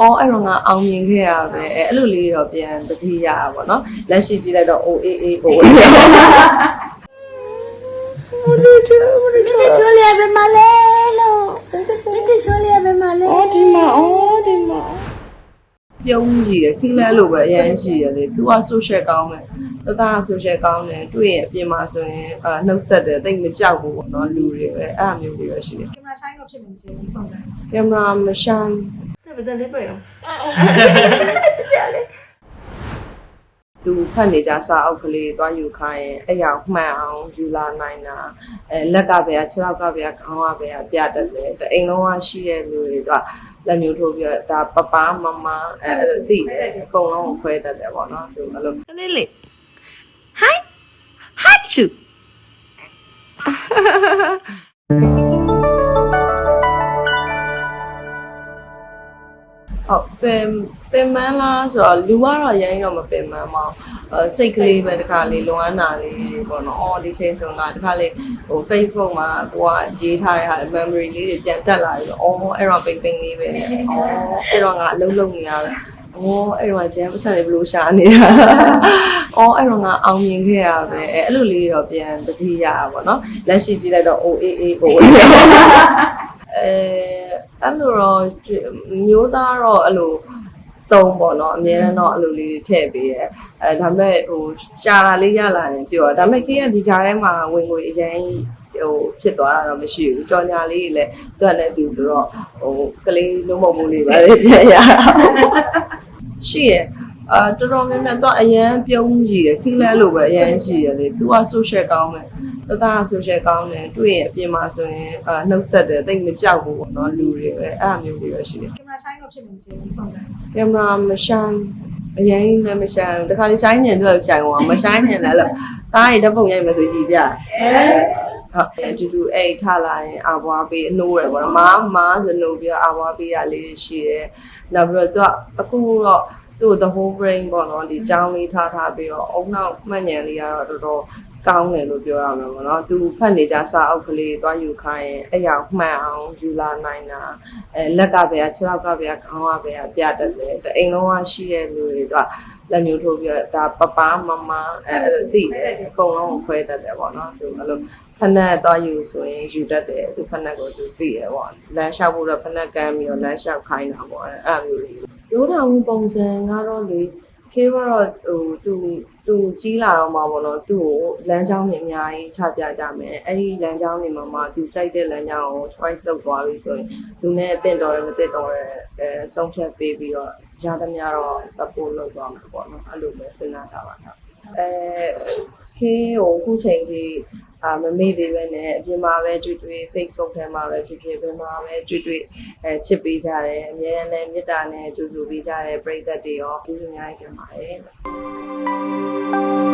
အော်အဲ့တော့ငါအောင်မြင်ခဲ့ရပဲအဲ့အဲ့လိုလေးတော့ပြန်သတိရတာပေါ့နော်လက်ရှိကြည့်လိုက်တော့ OAA OA ချိုးရပဲမလဲလို့မိကချိုးရပဲမလဲအော်ဒီမှာအော်ဒီမှာပြုံးကြည့်ရခိလဲလို့ပဲအရင်ရှိရလေ तू က social ကောင်းတယ်တသား social ကောင်းတယ်တွေ့ရင်အပြင်မှာဆိုရင်အာနှုတ်ဆက်တယ်တိတ်မကြောက်ဘူးပေါ့နော်လူတွေပဲအဲ့အမျိုးတွေပဲရှိတယ်ကင်မရာဆိုင်တော့ဖြစ်နေတယ်ဟုတ်တယ်ကင်မရာမရှာ ဘယ်တလေးပဲရောသူဖတ်နေကြစာအုပ်ကလေးသွားယူခိုင်းရင်အဲ့ရောက်မှန်အောင်ယူလာနိုင်တာအဲလက်ကပဲခြေထောက်ကပဲခေါင်းကပဲပြတတ်တယ်တအိမ်လုံးကရှိတဲ့လူတွေကလက်ညှိုးထိုးပြီးတော့ဒါပပမမအဲအဲ့လိုသိတယ်အကုန်လုံးကိုခွဲတတ်တယ်ပေါ့နော်သူအဲ့လိုလေးလေး Hi Hachu ပင်ပင်မန်းလားဆိုတော့လူကတော့ရိုင်းတော့မပင်မန်းပါဘူးအဲစိတ်ကလေးပဲတခါလေးလွမ်းနာလေးပေါ့နော်အော်ဒီချိန်ဆုံးကတခါလေးဟို Facebook မှာကိုကရေးထားတဲ့ဟာ memory လေးတွေပြန်တက်လာပြီးတော့အော်အဲ့တော့ပိန်ပိန်လေးပဲအော်အဲ့တော့ငါအလုံးလုံးနေရတယ်အော်အဲ့တော့ကျန်ပတ်စံလေးဘလို့ရှာနေတာ။အော်အဲ့တော့ငါအောင်မြင်ခဲ့ရပဲ။အဲ့လိုလေးတော့ပြန်သတိရတာပေါ့နော်။လက်ရှိကြည့်လိုက်တော့ OAA OA အဲအဲ့လိုတော့မျိုးသားတော့အဲ့လိုတုံးပေါ့နော်အများရန်တော့အဲ့လိုလေးထည့်ပေးရဲအဲဒါပေမဲ့ဟိုရှာတာလေးရလာရင်ပြောတာဒါပေမဲ့ခေကဒီကြားထဲမှာဝင်ကိုအရင်ဟိုဖြစ်သွားတာတော့မရှိဘူးကြော်ညာလေးတွေလည်းသူကလည်းသူဆိုတော့ဟိုကလေးလုံးမမှုလေးပါလေပြန်ရတာရှိရအာတော်တော်များများတော့အရန်ပြုံးကြည့်ရခိလဲလို့ပဲအရန်ရှိရလေ तू က social ကောင်းတယ် တသား social ကောင်းတယ်တွေ့ရင်အပြင်မှာဆိုရင်အာနှုတ်ဆက်တယ်တိတ်မကြောက်ဘူးပေါ့နော်လူတွေပဲအဲ့အမျိုးတွေပဲရှိတယ်ကင်မရာဆိုင်တော့ဖြစ်နေတယ်ဟုတ်တယ်ကင်မရာမရှာအရင်လည်းမရှာဘူးတခါလေရှိုင်းနေတော့ရှိုင်းသွားမရှိုင်းနေလည်းလို့တားရတဲ့ပုံရိုက်မယ်ဆိုကြည့်ပြဟုတ်အတူတူအိတ်ထားလာရင်အဘွားပေးအနိုးရယ်ပေါ့နော်မားမားဆိုနိုးပြီးတော့အဘွားပေးတာလေးရှိတယ်နောက်ပြီးတော့သူကအခုတော့ သူ့ the whole brain ပေါ့နော်ဒီကြောင်းလေးထားထားပြီးတော့အုံနောက်မှတ်ဉဏ်လေးကတော့တော်တော်ကောင်းတယ်လို့ပြောရမှာပေါ့နော်သူဖတ်နေကြစာအုပ်ကလေးသွားယူခိုင်းရင်အဲ့ရောက်မှန်အောင်ယူလာနိုင်တာအဲလက်ကပဲခြေထောက်ကပဲခေါင်းကပဲပြတတ်တယ်တအိမ်လုံးကရှိတဲ့လူတွေကလက်ညှိုးထိုးပြီးတော့ဒါပပမမအဲအဲ့လိုသိတယ်အကုန်လုံးကိုခွဲတတ်တယ်ပေါ့နော်သူအဲ့လိုဖက်နက်သွားယူဆိုရင်ယူတတ်တယ်သူဖက်နက်ကိုသူသိတယ်ပေါ့လမ်းလျှောက်ဖို့တော့ဖက်နက်ကမ်းပြီးတော့လမ်းလျှောက်ခိုင်းတာပေါ့အဲ့အဲ့လိုမျိုးလေး ရိုးထောင်ပုံစံကတော့လေခေကတော့ဟိုသူသူကြီးလာတော့မှာပေါ့နော်သူ့ကိုလမ်းကြောင်းတွေအများကြီးချပြကြမယ်အဲ့ဒီလမ်းကြောင်းတွေမှာမှသူကြိုက်တဲ့လမ်းကြောင်းကို choice လုပ်သွားပြီဆိုရင်သူနဲ့အင့်တော်တယ်မသိတော်တယ်အဲဆုံးဖြတ်ပေးပြီးတော့ရသမျှတော့ support လုပ်သွားမှာပေါ့နော်အဲ့လိုပဲစဉ်းစားထားပါတော့အဲခေကိုအခုချိန်ကြီး အာမမေ့သေးပဲနဲ့အပြင်မှာပဲတွေ့တွေ့ Facebook ထဲမှာပဲဖြစ်ဖြစ်ဘယ်မှာပဲတွေ့တွေ့အဲချစ်ပေးကြတယ်အများနဲ့မေတ္တာနဲ့ကြိုဆိုပေးကြတယ်ပရိသတ်တွေရောကျေးဇူးများတင်ပါတယ်